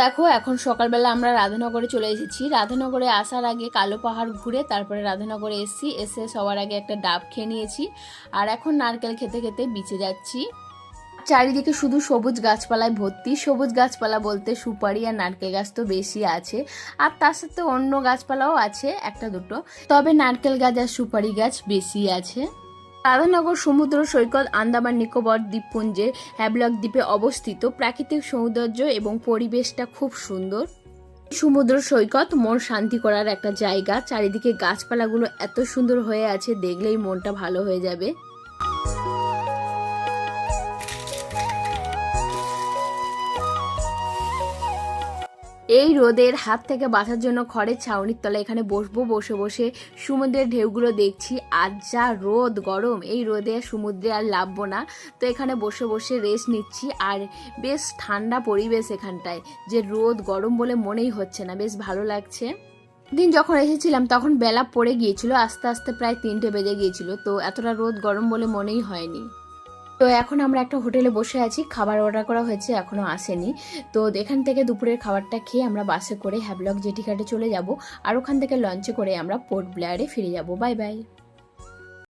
দেখো, এখন সকালবেলা আমরা রাধানগরে চলে এসেছি। রাধানগরে আসার আগে কালো পাহাড় ঘুরে তারপরে রাধানগরে এসেছি। এসে সবার আগে একটা ডাব খেয়ে নিয়েছি। আর এখন নারকেল খেতে খেতে বিচে যাচ্ছি। চারিদিকে শুধু সবুজ গাছপালায় ভর্তি। সবুজ গাছপালা বলতে সুপারি আর নারকেল গাছ তো বেশি আছে। আর তার সাথে অন্য গাছপালাও আছে, একটা দুটো। তবে নারকেল গাছ আর সুপারি গাছ বেশি আছে। রাধানগর সমুদ্র সৈকত, আন্দামান নিকোবর দ্বীপপুঞ্জে হ্যাবলক দ্বীপে অবস্থিত। প্রাকৃতিক সৌন্দর্য এবং পরিবেশটা খুব সুন্দর। সমুদ্র সৈকত, মন শান্তি করার একটা জায়গা। চারিদিকে গাছপালাগুলো এত সুন্দর হয়ে আছে, দেখলেই মনটা ভালো হয়ে যাবে। এই রোদের হাত থেকে বাঁচার জন্য খড়ের ছাউনির তলায় এখানে বসবো, বসে বসে সমুদ্রের ঢেউগুলো দেখছি। আর যা রোদ, গরম, এই রোদে সমুদ্রে আর লাভবো না। তো এখানে বসে বসে রেস্ট নিচ্ছি। আর বেশ ঠান্ডা পরিবেশ এখানটায়, যে রোদ, গরম বলে মনেই হচ্ছে না। বেশ ভালো লাগছে। দিন যখন এসেছিলাম, তখন বেলা পড়ে গিয়েছিল। আস্তে আস্তে প্রায় তিনটে বেজে গিয়েছিল। তো এতটা রোদ, গরম বলে মনেই হয়নি। তো এখন আমরা একটা হোটেলে বসে আছি, খাবার অর্ডার করা হয়েছে এখনও আসেনি। তো এখান থেকে দুপুরের খাবারটা খেয়ে আমরা বাসে করে হ্যাভলক জেটি ঘাটে চলে যাব, আর ওখান থেকে লঞ্চে করে আমরা পোর্ট ব্লেয়ারে ফিরে যাব। Bye bye